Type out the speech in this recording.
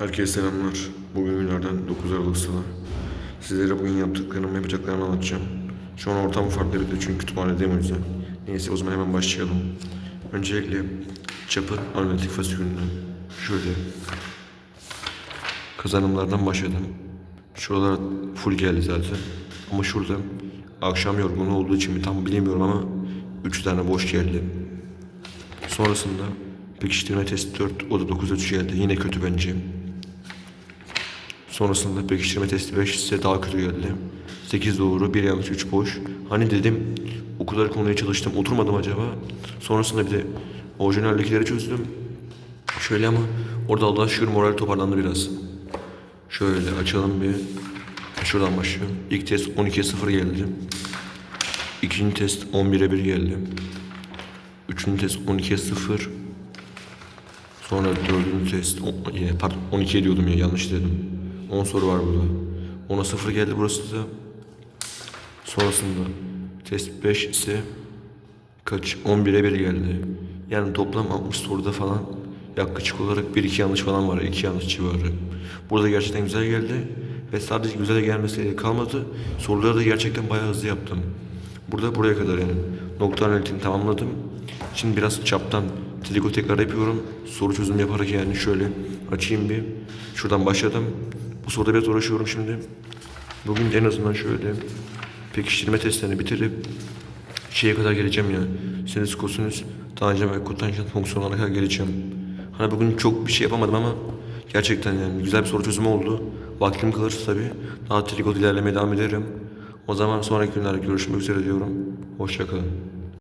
Herkese selamlar. Bugün günlerden 9 Aralık Salı. Sizlere bugün yaptıklarımı, yapacaklarımı anlatacağım. Şu an ortam farklı bir de çünkü kütüphanedeyim o yüzden. Neyse o zaman hemen başlayalım. Öncelikle çapı analitik fasikülünden. Şöyle. Kazanımlardan başladım. Şuralar full geldi zaten. Ama şurada akşam yorgunluğu olduğu için mi tam bilemiyorum ama 3 tane boş geldi. Sonrasında pekiştirme testi 4, o da 9 3 geldi. Yine kötü bence. Sonrasında pekiştirme testi 5 ise daha kötü geldi. 8 doğru, 1 yanlış, 3 boş. Hani dedim o kadar konuya çalıştım, oturmadım acaba. Sonrasında bir de orijinaldekileri çözdüm. Şöyle ama orada Allah'a şükür moral toparlandı biraz. Şöyle açalım bir. Şuradan başlıyorum. İlk test 12'ye 0 geldi. İkinci test 11'e 1 geldi. Üçüncü test 12'ye 0. Sonra dördüncü test, on- pardon 12 diyordum ya yanlış dedim. 10 soru var burada. 10'a 0 geldi burası da. Sonrasında test 5 ise kaç 11'e 1 geldi. Yani toplam 60 soruda falan yaklaşık olarak 1-2 yanlış falan var. 2 yanlış civarı. Burada gerçekten güzel geldi. Ve sadece güzel gelmesiyle kalmadı. Soruları da gerçekten bayağı hızlı yaptım. Burada buraya kadar yani. Nokta analitiğini tamamladım. Şimdi biraz çaptan triko tekrar yapıyorum. Soru çözüm yaparak yani şöyle açayım bir. Şuradan başladım. Bu soruda biraz uğraşıyorum şimdi. Bugün en azından şöyle pekiştirme testlerini bitirip şeye kadar geleceğim ya. Sinüs, kosinüs, tanjant ve kotanjant fonksiyonlarına kadar geleceğim. Hani bugün çok bir şey yapamadım ama gerçekten yani güzel bir soru çözümü oldu. Vaktim kalırsa tabii daha trikot ilerlemeye devam ederim. O zaman sonraki günlerde görüşmek üzere diyorum. Hoşçakalın.